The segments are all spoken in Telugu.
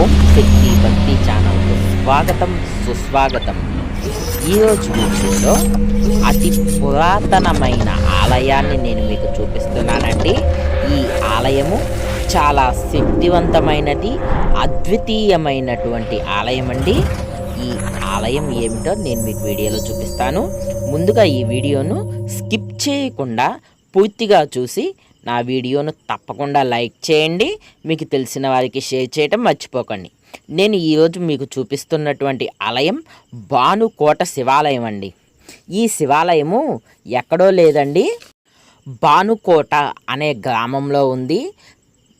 ఓం శక్తి భక్తి ఛానల్కు స్వాగతం సుస్వాగతం. ఈరోజు వీడియోలో అతి పురాతనమైన ఆలయాన్ని నేను మీకు చూపిస్తున్నానండి. ఈ ఆలయము చాలా శక్తివంతమైనది అద్వితీయమైనటువంటి ఆలయం అండి ఈ ఆలయం ఏమిటో నేను మీకు వీడియోలో చూపిస్తాను. ముందుగా ఈ వీడియోను స్కిప్ చేయకుండా పూర్తిగా చూసి నా వీడియోను తప్పకుండా లైక్ చేయండి మీకు తెలిసిన వారికి షేర్ చేయటం మర్చిపోకండి. నేను ఈరోజు మీకు చూపిస్తున్నటువంటి ఆలయం భానుకోట శివాలయం అండి. ఈ శివాలయము ఎక్కడో లేదండి. భానుకోట అనే గ్రామంలో ఉంది.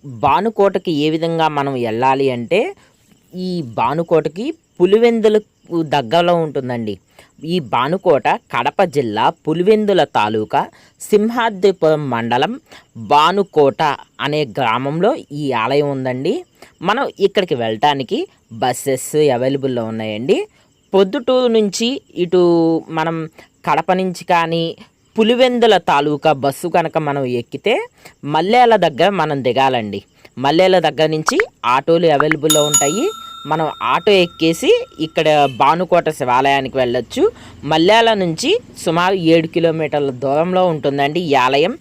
భానుకోటకి ఏ విధంగా మనం వెళ్ళాలి అంటే ఈ భానుకోటకి పులివెందులకు దగ్గరలో ఉంటుందండి. ఈ భానుకోట కడప జిల్లా పులివెందుల తాలూకా సింహాద్రిపురం మండలం భానుకోట అనే గ్రామంలో ఈ ఆలయం ఉందండి. మనం ఇక్కడికి వెళ్ళటానికి బస్సెస్ అవైలబుల్లో ఉన్నాయండి. పొద్దుటూరు నుంచి ఇటు మనం కడప నుంచి కానీ పులివెందుల తాలూకా బస్సు కనుక మనం ఎక్కితే మల్లేల దగ్గర మనం దిగాలండి. మల్లేల దగ్గర నుంచి ఆటోలు అవైలబుల్లో ఉంటాయి. మనం ఆటో ఎక్కేసి ఇక్కడ భానుకోట శివాలయానికి వెళ్ళొచ్చు. మల్యాల నుంచి సుమారు ఏడు కిలోమీటర్ల దూరంలో ఉంటుందండి ఈ ఆలయం.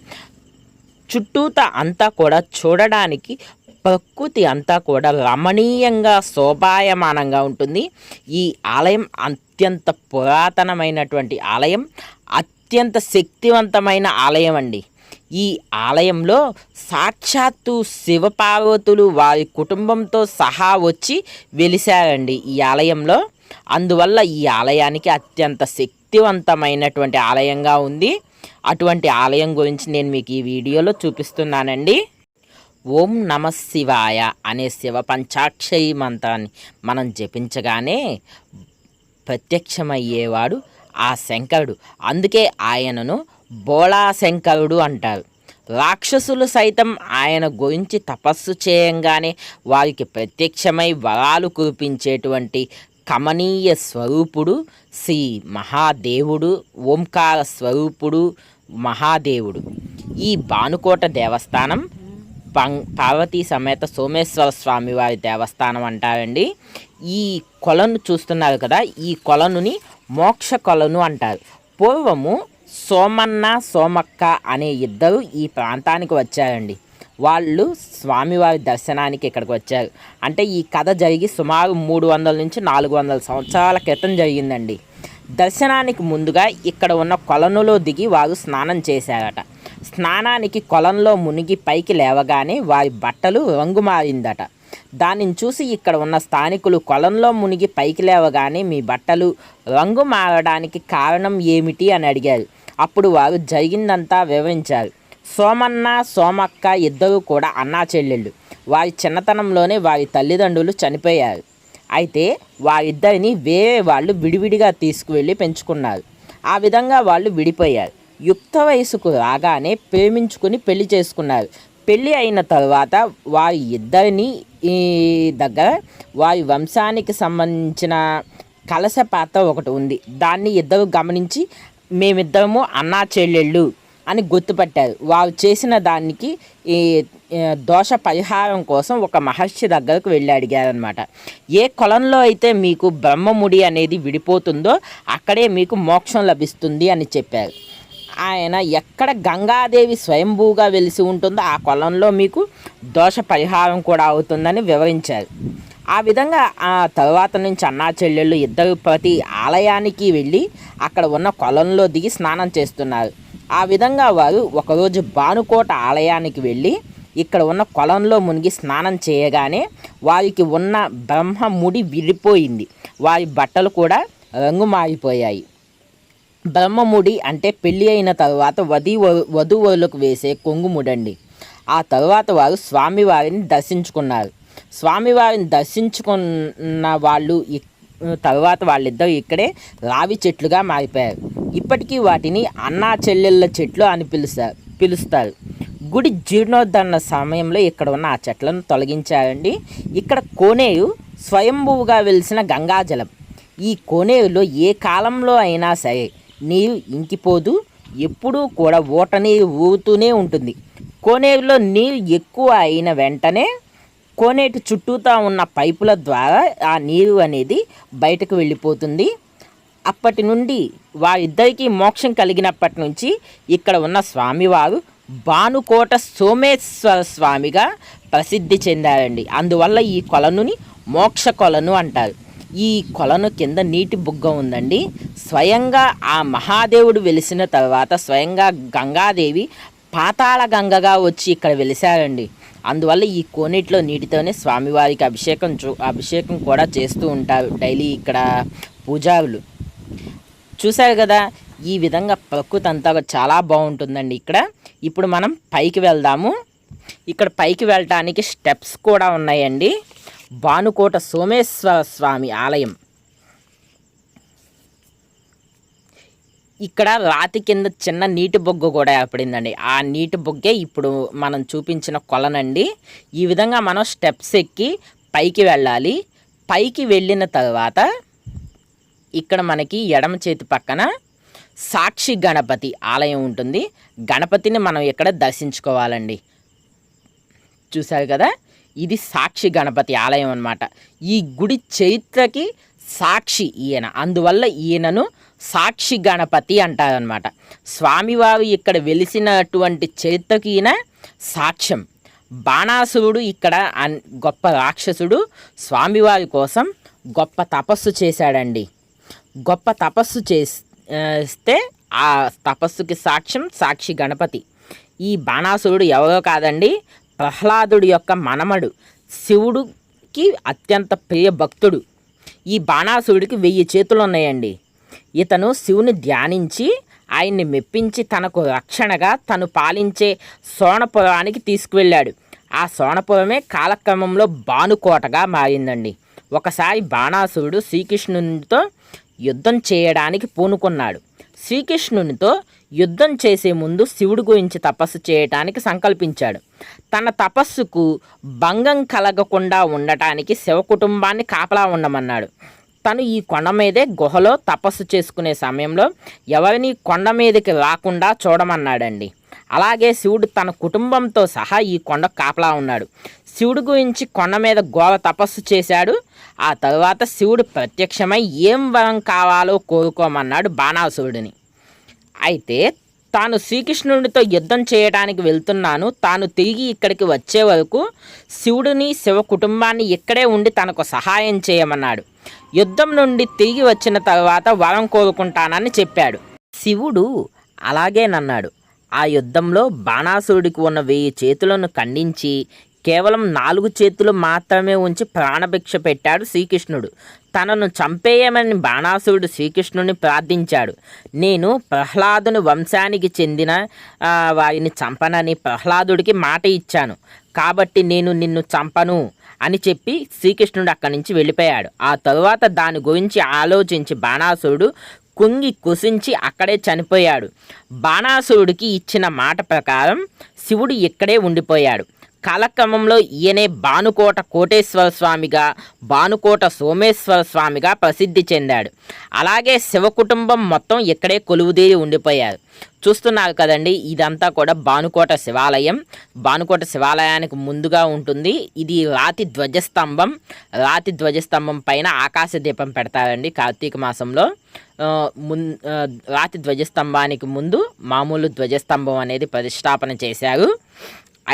చుట్టూత అంతా కూడా చూడడానికి ప్రకృతి అంతా కూడా రమణీయంగా శోభాయమానంగా ఉంటుంది. ఈ ఆలయం అత్యంత పురాతనమైనటువంటి ఆలయం. అత్యంత శక్తివంతమైన ఆలయం అండి. ఈ ఆలయంలో సాక్షాత్తు శివపార్వతులు వారి కుటుంబంతో సహా వచ్చి వెలిశారండి ఈ ఆలయంలో. అందువల్ల ఈ ఆలయానికి అత్యంత శక్తివంతమైనటువంటి ఆలయంగా ఉంది. అటువంటి ఆలయం గురించి నేను మీకు ఈ వీడియోలో చూపిస్తున్నానండి. ఓం నమ శివాయ అనే శివ పంచాక్షరి మంత్రాన్ని మనం జపించగానే ప్రత్యక్షమయ్యేవాడు ఆ శంకరుడు. అందుకే ఆయనను బోళా శంకరుడు అంటారు. రాక్షసులు సైతం ఆయన గురించి తపస్సు చేయంగానే వారికి ప్రత్యక్షమై వరాలు కురిపించేటువంటి కమనీయ స్వరూపుడు శ్రీ మహాదేవుడు ఓంకార స్వరూపుడు మహాదేవుడు. ఈ బానుకోట దేవస్థానం పం పార్వతీ సమేత సోమేశ్వర స్వామి వారి దేవస్థానం అంటారండి. ఈ కొలను చూస్తున్నారు కదా ఈ కొలనుని మోక్ష కొలను అంటారు. పూర్వము సోమన్న సోమక్క అనే ఇద్దరు ఈ ప్రాంతానికి వచ్చారండి. వాళ్ళు స్వామివారి దర్శనానికి ఇక్కడికి వచ్చారు. అంటే ఈ కథ జరిగి సుమారు మూడు వందల నుంచి నాలుగు వందల సంవత్సరాల క్రితం జరిగిందండి. దర్శనానికి ముందుగా ఇక్కడ ఉన్న కొలనులో దిగి వారు స్నానం చేశారట. స్నానానికి కొలంలో మునిగి పైకి లేవగానే వారి బట్టలు రంగు మారిందట దానిని చూసి ఇక్కడ ఉన్న స్థానికులు కొలంలో మునిగి పైకి లేవగానే మీ బట్టలు రంగు మారడానికి కారణం ఏమిటి అని అడిగారు. అప్పుడు వారు జరిగిందంతా వివరించారు. సోమన్న సోమక్క ఇద్దరు కూడా అన్నా చెల్లెళ్ళు. వారి చిన్నతనంలోనే వారి తల్లిదండ్రులు చనిపోయారు. అయితే వారిద్దరిని వేరే వాళ్ళు విడివిడిగా తీసుకువెళ్ళి పెంచుకున్నారు. ఆ విధంగా వాళ్ళు విడిపోయారు. యుక్త వయసుకు రాగానే ప్రేమించుకుని పెళ్ళి చేసుకున్నారు. పెళ్ళి అయిన తర్వాత వారి ఇద్దరిని ఈ దగ్గర వారి వంశానికి సంబంధించిన కలశ పాత్ర ఒకటి ఉంది. దాన్ని ఇద్దరు గమనించి మేమిద్దరము అన్నా చెల్లెళ్ళు అని గుర్తుపట్టారు. వారు చేసిన దానికి ఈ దోష పరిహారం కోసం ఒక మహర్షి దగ్గరకు వెళ్ళి అడిగారనమాట ఏ కొలంలో అయితే మీకు బ్రహ్మముడి అనేది విడిపోతుందో అక్కడే మీకు మోక్షం లభిస్తుంది అని చెప్పారు. ఆయన ఎక్కడ గంగాదేవి స్వయంభూగా వెలిసి ఉంటుందో ఆ కొలంలో మీకు దోష పరిహారం కూడా అవుతుందని వివరించారు. ఆ విధంగా ఆ తర్వాత నుంచి అన్నా చెల్లెళ్ళు ఇద్దరు ప్రతి ఆలయానికి వెళ్ళి అక్కడ ఉన్న కొలంలో దిగి స్నానం చేస్తున్నారు. ఆ విధంగా వారు ఒకరోజు భానుకోట ఆలయానికి వెళ్ళి ఇక్కడ ఉన్న కొలంలో మునిగి స్నానం చేయగానే వారికి ఉన్న బ్రహ్మ ముడి విడిపోయింది. వారి బట్టలు కూడా రంగు మారిపోయాయి బ్రహ్మముడి అంటే పెళ్ళి అయిన తర్వాత వధి వధువులకు వేసే కొంగుముడండి ఆ తర్వాత వారు స్వామివారిని దర్శించుకున్నారు. స్వామివారిని దర్శించుకున్న వాళ్ళు తర్వాత వాళ్ళిద్దరు ఇక్కడే రావి చెట్లుగా మారిపోయారు. ఇప్పటికీ వాటిని అన్నా చెల్లెళ్ళ చెట్లు అని పిలుస్తారు పిలుస్తారు. గుడి జీర్ణోద్ధరణ సమయంలో ఇక్కడ ఉన్న ఆ చెట్లను తొలగించారండి. ఇక్కడ కోనేరు స్వయంభువుగా వెలిసిన గంగాజలం. ఈ కోనేరులో ఏ కాలంలో అయినా సరే నీరు ఇంకిపోదు ఎప్పుడూ కూడా ఊటనీరు ఊరుతూనే ఉంటుంది. కోనేరులో నీరు ఎక్కువ అయిన వెంటనే కోనేటి చుట్టూతా ఉన్న పైపుల ద్వారా ఆ నీరు అనేది బయటకు వెళ్ళిపోతుంది. అప్పటి నుండి వారిద్దరికీ మోక్షం కలిగినప్పటి నుంచి ఇక్కడ ఉన్న స్వామివారు భానుకోట సోమేశ్వర స్వామిగా ప్రసిద్ధి చెందారండి. అందువల్ల ఈ కొలనుని మోక్ష కొలను అంటారు. ఈ కొలను కింద నీటి బుగ్గ ఉందండి. స్వయంగా ఆ మహాదేవుడు వెలిసిన తర్వాత స్వయంగా గంగాదేవి పాతాళ గంగగా వచ్చి ఇక్కడ వెలిశారండి. అందువల్ల ఈ కోనేటిలో నీటితోనే స్వామివారికి అభిషేకం చూ అభిషేకం కూడా చేస్తూ ఉంటారు డైలీ ఇక్కడ పూజారులు. చూశారు కదా ఈ విధంగా ప్రకృతి అంతా చాలా బాగుంటుందండి ఇక్కడ. ఇప్పుడు మనం పైకి వెళ్దాము. ఇక్కడ పైకి వెళ్ళటానికి స్టెప్స్ కూడా ఉన్నాయండి. భానుకోట సోమేశ్వర స్వామి ఆలయం. ఇక్కడ రాతి కింద చిన్న నీటి బొగ్గ కూడా ఏర్పడిందండి. ఆ నీటి బొగ్గే ఇప్పుడు మనం చూపించిన కొలనండి. ఈ విధంగా మనం స్టెప్స్ ఎక్కి పైకి వెళ్ళాలి. పైకి వెళ్ళిన తర్వాత ఇక్కడ మనకి ఎడమ చేతి పక్కన సాక్షి గణపతి ఆలయం ఉంటుంది. గణపతిని మనం ఇక్కడ దర్శించుకోవాలండి. చూశారు కదా? ఇది సాక్షి గణపతి ఆలయం అన్నమాట. ఈ గుడి చరిత్రకి సాక్షి ఈయన. అందువల్ల ఈయనను సాక్షి గణపతి అంటారనమాట స్వామివారు ఇక్కడ వెలిసినటువంటి చరిత్రకి ఈయన సాక్ష్యం. బాణాసురుడు ఇక్కడ అన్- గొప్ప రాక్షసుడు స్వామివారి కోసం గొప్ప తపస్సు చేశాడండి. గొప్ప తపస్సు చేస్తే ఆ తపస్సుకి సాక్ష్యం సాక్షి గణపతి. ఈ బాణాసురుడు ఎవరో కాదండి ప్రహ్లాదుడి యొక్క మనమడు. శివుడికి అత్యంత ప్రియ భక్తుడు. ఈ బాణాసురుడికి వెయ్యి చేతులు ఉన్నాయండి ఇతను శివుని ధ్యానించి ఆయన్ని మెప్పించి తనకు రక్షణగా తను పాలించే సోనపురానికి తీసుకువెళ్ళాడు. ఆ సోనపురమే కాలక్రమంలో బాణుకోటగా మారిందండి. ఒకసారి బాణాసురుడు శ్రీకృష్ణునితో యుద్ధం చేయడానికి పూనుకున్నాడు. శ్రీకృష్ణునితో యుద్ధం చేసే ముందు శివుడి గురించి తపస్సు చేయటానికి సంకల్పించాడు. తన తపస్సుకు భంగం కలగకుండా ఉండటానికి శివ కుటుంబాన్ని కాపలా ఉండమన్నాడు. తను ఈ కొండ మీదే గుహలో తపస్సు చేసుకునే సమయంలో ఎవరిని కొండ మీదకి రాకుండా చూడమన్నాడండి. అలాగే శివుడు తన కుటుంబంతో సహా ఈ కొండ కాపలా ఉన్నాడు. శివుడు గురించి కొండ మీద ఘోర తపస్సు చేశాడు. ఆ తర్వాత శివుడు ప్రత్యక్షమై ఏం వరం కావాలో కోరుకోమన్నాడు బాణాసురుడిని. అయితే తాను శ్రీకృష్ణుడితో యుద్ధం చేయడానికి వెళ్తున్నాను. తాను తిరిగి ఇక్కడికి వచ్చే వరకు శివుడిని శివ కుటుంబాన్ని ఇక్కడే ఉండి తనకు సహాయం చేయమన్నాడు. యుద్ధం నుండి తిరిగి వచ్చిన తర్వాత వరం కోరుకుంటానని చెప్పాడు. శివుడు అలాగేనన్నాడు ఆ యుద్ధంలో బాణాసురుడికి ఉన్న వెయ్యి చేతులను ఖండించి కేవలం నాలుగు చేతులు మాత్రమే ఉంచి ప్రాణభిక్ష పెట్టాడు శ్రీకృష్ణుడు. తనను చంపేయమని బాణాసురుడు శ్రీకృష్ణుని ప్రార్థించాడు. నేను ప్రహ్లాదుని వంశానికి చెందిన వారిని చంపనని ప్రహ్లాదుడికి మాట ఇచ్చాను. కాబట్టి నేను నిన్ను చంపను అని చెప్పి శ్రీకృష్ణుడు అక్కడి నుంచి వెళ్ళిపోయాడు. ఆ తరువాత దాని గురించి ఆలోచించి బాణాసురుడు కుంగి కుసించి అక్కడే చనిపోయాడు. బాణాసురుడికి ఇచ్చిన మాట ప్రకారం శివుడు ఇక్కడే ఉండిపోయాడు. కాలక్రమంలో ఈయనే భానుకోట కోటేశ్వర స్వామిగా భానుకోట సోమేశ్వర స్వామిగా ప్రసిద్ధి చెందాడు. అలాగే శివ కుటుంబం మొత్తం ఇక్కడే కొలువుదీరి ఉండిపోయారు. చూస్తున్నారు కదండి ఇదంతా కూడా భానుకోట శివాలయం. భానుకోట శివాలయానికి ముందుగా ఉంటుంది. ఇది రాతి ధ్వజస్తంభం. రాతి ధ్వజస్తంభం పైన ఆకాశ దీపం పెడతారండి కార్తీక మాసంలో. ఆ, మున్ రాతి ధ్వజస్తంభానికి ముందు మామూలు ధ్వజస్తంభం అనేది ప్రతిష్టాపన చేశారు.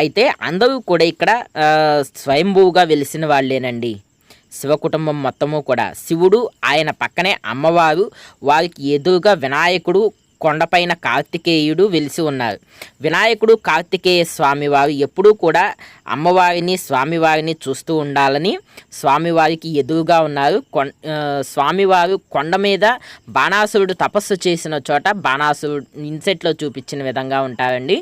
అయితే అందరూ కూడా ఇక్కడ స్వయంభూగా వెలిసిన వాళ్ళేనండి. శివ కుటుంబం మొత్తము కూడా. శివుడు ఆయన పక్కనే అమ్మవారు వారికి ఎదురుగా వినాయకుడు కొండపైన కార్తికేయుడు వెలిసి ఉన్నారు వినాయకుడు కార్తికేయ స్వామివారు ఎప్పుడూ కూడా అమ్మవారిని స్వామివారిని చూస్తూ ఉండాలని స్వామివారికి ఎదురుగా ఉన్నారు. కొం స్వామివారు కొండ మీద బాణాసురుడు తపస్సు చేసిన చోట బాణాసురుడు ఇన్సెట్లో చూపించిన విధంగా ఉంటారండి.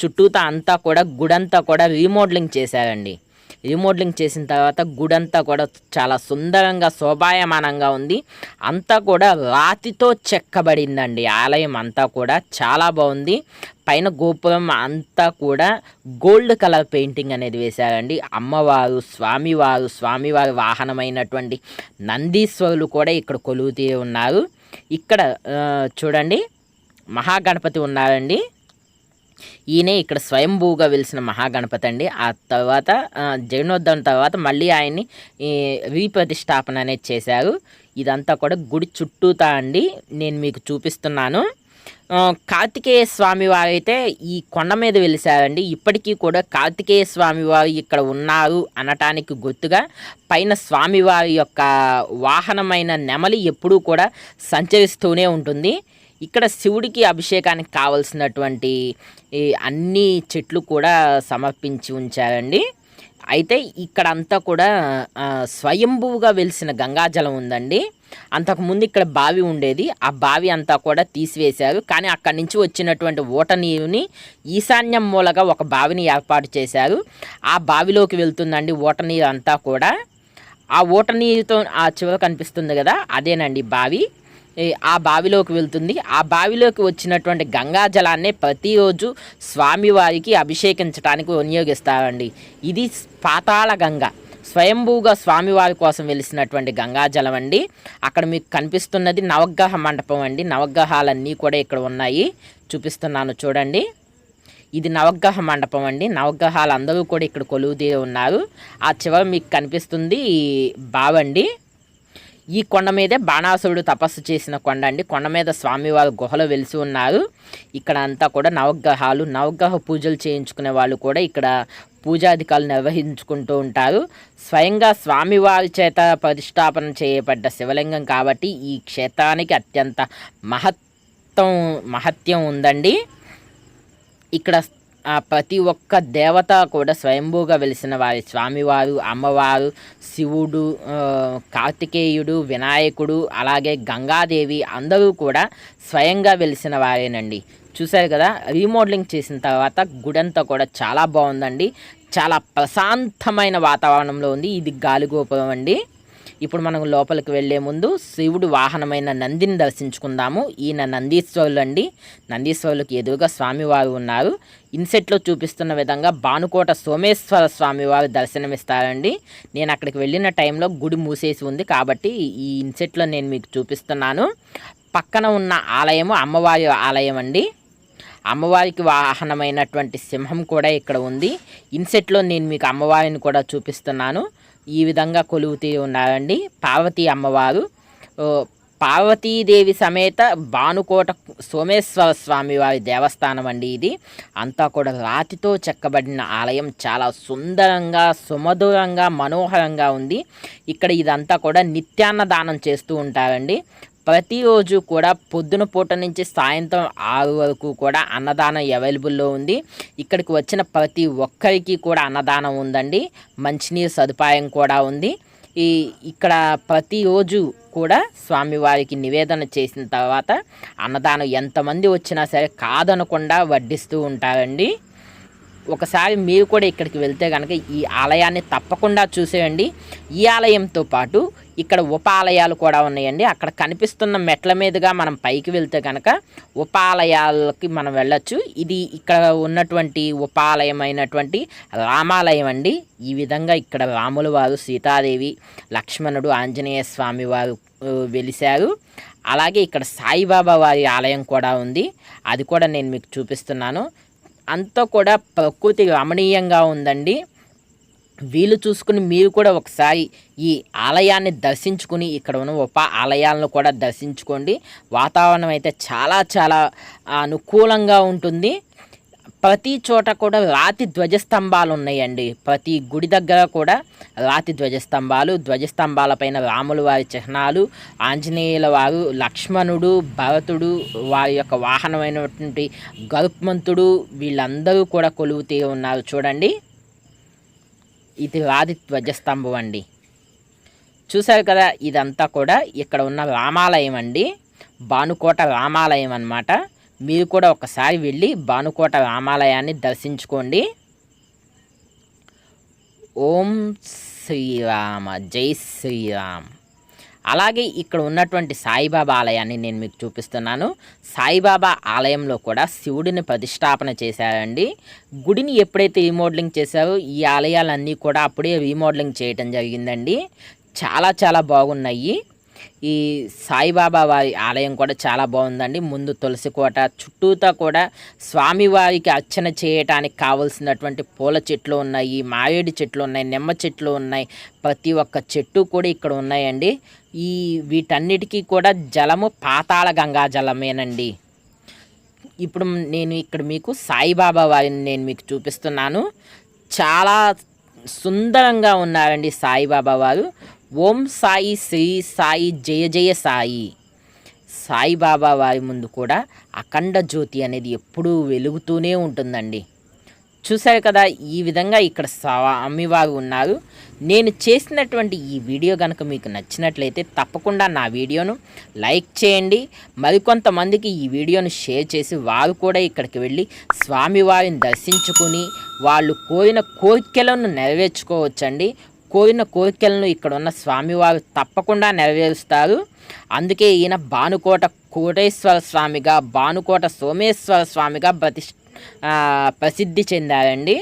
చుట్టూతా అంతా కూడా గుడంతా కూడా రీమోడలింగ్ చేశారండి. రీమోడలింగ్ చేసిన తర్వాత గుడంతా కూడా చాలా సుందరంగా శోభాయమానంగా ఉంది. అంతా కూడా రాతితో చెక్కబడిందండి. ఆలయం అంతా కూడా చాలా బాగుంది. పైన గోపురం అంతా కూడా గోల్డ్ కలర్ పెయింటింగ్ అనేది వేశారండి. అమ్మవారు స్వామివారు స్వామివారి వాహనమైనటువంటి నందీశ్వరులు కూడా ఇక్కడ కొలువుతీ ఉన్నారు. ఇక్కడ చూడండి మహాగణపతి ఉన్నారండి. ఈయనే ఇక్కడ స్వయంభూగా వెలిసిన మహాగణపతి అండి ఆ తర్వాత ఆ, తర్వాత మళ్ళీ ఆయన్ని విప్రతిష్టాపన అనేది చేశారు. ఇదంతా కూడా గుడి చుట్టూతా అండి. నేను మీకు చూపిస్తున్నాను. కార్తికేయ స్వామి వారు అయితే ఈ కొండ మీద వెలిసారండి ఇప్పటికీ కూడా కార్తికేయ స్వామి వారు ఇక్కడ ఉన్నారు అనటానికి గుర్తుగా. పైన స్వామివారి యొక్క వాహనమైన నెమలి ఎప్పుడూ కూడా సంచరిస్తూనే ఉంటుంది. ఇక్కడ శివుడికి అభిషేకానికి కావలసినటువంటి ఈ అన్ని చెట్లు కూడా సమర్పించి ఉంచారండి. అయితే ఇక్కడ అంతా కూడా స్వయంభువుగా వెలిసిన గంగాజలం ఉందండి. అంతకుముందు ఇక్కడ బావి ఉండేది. ఆ బావి అంతా కూడా తీసివేశారు. కానీ అక్కడి నుంచి వచ్చినటువంటి ఓట నీరుని ఈశాన్యం మూలగా ఒక బావిని ఏర్పాటు చేశారు. ఆ బావిలోకి వెళ్తుందండి ఓట నీరు అంతా కూడా. ఆ ఓట నీరుతో ఆ చివర కనిపిస్తుంది కదా అదేనండి బావి. ఆ బావిలోకి వెళ్తుంది. ఆ బావిలోకి వచ్చినటువంటి గంగా జలాన్ని ప్రతిరోజు స్వామివారికి అభిషేకించడానికి వినియోగిస్తారండి. ఇది పాతాళ గంగ. స్వయంభూగా స్వామివారి కోసం వెలిసినటువంటి గంగాజలం అండి. అక్కడ మీకు కనిపిస్తున్నది నవగ్రహ మండపం అండి. నవగ్రహాలన్నీ కూడా ఇక్కడ ఉన్నాయి. చూపిస్తున్నాను చూడండి. ఇది నవగ్రహ మండపం అండి. నవగ్రహాలు అందరూ కూడా ఇక్కడ కొలువుదీరి ఉన్నారు. ఆ చివర మీకు కనిపిస్తుంది బావండి. ఈ కొండ మీదే బాణాసురుడు తపస్సు చేసిన కొండ అండి. కొండ మీద స్వామివారు గుహలో వెలిసి ఉన్నారు. ఇక్కడ అంతా కూడా నవగ్రహాలు నవగ్రహ పూజలు చేయించుకునే వాళ్ళు కూడా ఇక్కడ పూజాధికారులు నిర్వహించుకుంటూ ఉంటారు. స్వయంగా స్వామివారి చేత ప్రతిష్టాపన చేయబడ్డ శివలింగం కాబట్టి ఈ క్షేత్రానికి అత్యంత మహత్వం మహత్యం ఉందండి. ఇక్కడ ఆ, ప్రతి ఒక్క దేవత కూడా స్వయంభూగా వెలిసిన వారి స్వామివారు అమ్మవారు శివుడు కార్తికేయుడు వినాయకుడు అలాగే గంగాదేవి అందరూ కూడా స్వయంగా వెలిసిన వారేనండి. చూశారు కదా రీమోడలింగ్ చేసిన తర్వాత గుడంతా కూడా చాలా బాగుందండి. చాలా ప్రశాంతమైన వాతావరణంలో ఉంది. ఇది గాలిగోపురం అండి. ఇప్పుడు మనం లోపలికి వెళ్ళే ముందు శివుడు వాహనమైన నందిని దర్శించుకుందాము. ఈయన నందీశ్వరులు అండి నందీశ్వరులకు ఎదురుగా స్వామివారు ఉన్నారు. ఇన్సెట్లో చూపిస్తున్న విధంగా భానుకోట సోమేశ్వర స్వామివారు దర్శనమిస్తారండి. నేను అక్కడికి వెళ్ళిన టైంలో గుడి మూసేసి ఉంది కాబట్టి ఈ ఇన్సెట్లో నేను మీకు చూపిస్తున్నాను. పక్కన ఉన్న ఆలయము అమ్మవారి ఆలయం అండి అమ్మవారికి వాహనమైనటువంటి సింహం కూడా ఇక్కడ ఉంది. ఇన్సెట్లో నేను మీకు అమ్మవారిని కూడా చూపిస్తున్నాను. ఈ విధంగా కొలువుతూ ఉన్నారండి. పార్వతీ అమ్మవారు. పార్వతీదేవి సమేత భానుకోట సోమేశ్వర స్వామి వారి దేవస్థానం అండి ఇది. అంతా కూడా రాతితో చెక్కబడిన ఆలయం. చాలా సుందరంగా సుమధురంగా మనోహరంగా ఉంది. ఇక్కడ ఇదంతా కూడా నిత్యాన్న దానం చేస్తూ ఉంటారండి. ప్రతిరోజు కూడా పొద్దున పూట నుంచి సాయంత్రం ఆరు వరకు కూడా అన్నదానం అవైలబుల్లో ఉంది. ఇక్కడికి వచ్చిన ప్రతి ఒక్కరికి కూడా అన్నదానం ఉందండి. మంచినీరు సదుపాయం కూడా ఉంది. ఈ ఇక్కడ ప్రతిరోజు కూడా స్వామివారికి నివేదన చేసిన తర్వాత అన్నదానం ఎంతమంది వచ్చినా సరే కాదనకుండా వడ్డిస్తూ ఉంటారండి. ఒకసారి మీరు కూడా ఇక్కడికి వెళ్తే కనుక ఈ ఆలయాన్ని తప్పకుండా చూసేయండి. ఈ ఆలయంతో పాటు ఇక్కడ ఉప ఆలయాలు కూడా ఉన్నాయండి. అక్కడ కనిపిస్తున్న మెట్ల మీదుగా మనం పైకి వెళ్తే కనుక ఉప ఆలయాలకి మనం వెళ్ళొచ్చు. ఇది ఇక్కడ ఉన్నటువంటి ఉపాలయం అయినటువంటి రామాలయం అండి. ఈ విధంగా ఇక్కడ రాముల వారు సీతాదేవి లక్ష్మణుడు ఆంజనేయ స్వామి వారు వెలిశారు. అలాగే ఇక్కడ సాయిబాబా వారి ఆలయం కూడా ఉంది. అది కూడా నేను మీకు చూపిస్తున్నాను. అంతా కూడా ప్రకృతి రమణీయంగా ఉందండి. వీలు చూసుకుని మీరు కూడా ఒకసారి ఈ ఆలయాన్ని దర్శించుకుని ఇక్కడ ఉన్న ఉప ఆలయాలను కూడా దర్శించుకోండి. వాతావరణం అయితే చాలా చాలా అనుకూలంగా ఉంటుంది. ప్రతి చోట కూడా రాతి ధ్వజస్తంభాలు ఉన్నాయండి ప్రతి గుడి దగ్గర కూడా రాతి ధ్వజస్తంభాలు ధ్వజస్తంభాలపైన రాముల వారి చిహ్నాలు ఆంజనేయుల వారు లక్ష్మణుడు భరతుడు వారి యొక్క వాహనమైనటువంటి గరుత్మంతుడు వీళ్ళందరూ కూడా కొలువుతూ ఉన్నారు చూడండి. ఇది రాతి ధ్వజస్తంభం అండి. చూశారు కదా ఇదంతా కూడా ఇక్కడ ఉన్న రామాలయం అండి. భానుకోట రామాలయం అన్నమాట. మీరు కూడా ఒకసారి వెళ్ళి భానుకోట రామాలయాన్ని దర్శించుకోండి. ఓం శ్రీరామ జై శ్రీరామ్. అలాగే ఇక్కడ ఉన్నటువంటి సాయిబాబా ఆలయాన్ని నేను మీకు చూపిస్తున్నాను. సాయిబాబా ఆలయంలో కూడా శివుడిని ప్రతిష్టాపన చేశారండి. గుడిని ఎప్పుడైతే రీమోడలింగ్ చేశారో ఈ ఆలయాలన్నీ కూడా అప్పుడే రీమోడలింగ్ చేయటం జరిగిందండి. చాలా చాలా బాగున్నాయి. ఈ సాయిబాబా వారి ఆలయం కూడా చాలా బాగుందండి. ముందు తులసి కోట చుట్టూతా కూడా స్వామివారికి అర్చన చేయటానికి కావలసినటువంటి పూల చెట్లు ఉన్నాయి మావేడి చెట్లు ఉన్నాయి నిమ్మ చెట్లు ఉన్నాయి. ప్రతి ఒక్క చెట్టు కూడా ఇక్కడ ఉన్నాయండి. ఈ వీటన్నిటికీ కూడా జలము పాతాళ గంగా జలమేనండి. ఇప్పుడు నేను ఇక్కడ మీకు సాయిబాబా వారిని నేను మీకు చూపిస్తున్నాను. చాలా సుందరంగా ఉన్నారండి సాయిబాబా వారు. ఓం సాయి శ్రీ సాయి జయ జయ సాయి. సాయిబాబా వారి ముందు కూడా అఖండ జ్యోతి అనేది ఎప్పుడూ వెలుగుతూనే ఉంటుందండి. చూశారు కదా ఈ విధంగా ఇక్కడ స్వామివారు ఉన్నారు. నేను చేసినటువంటి ఈ వీడియో కనుక మీకు నచ్చినట్లయితే తప్పకుండా నా వీడియోను లైక్ చేయండి. మరికొంతమందికి ఈ వీడియోను షేర్ చేసి వారు కూడా ఇక్కడికి వెళ్ళి స్వామివారిని దర్శించుకుని వాళ్ళు కోరిన కోరికలను నెరవేర్చుకోవచ్చండి. కోరిన కోరికలను ఇక్కడ ఉన్న స్వామివారు తప్పకుండా నెరవేరుస్తారు. అందుకే ఈయన భానుకోట కోటేశ్వర స్వామిగా భానుకోట సోమేశ్వర స్వామిగా ప్రతి ప్రసిద్ధి చెందారండి.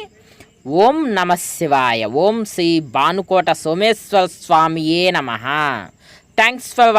ఓం నమ శివాయ ఓం శ్రీ భానుకోట సోమేశ్వర స్వామియే నమ. Thanks for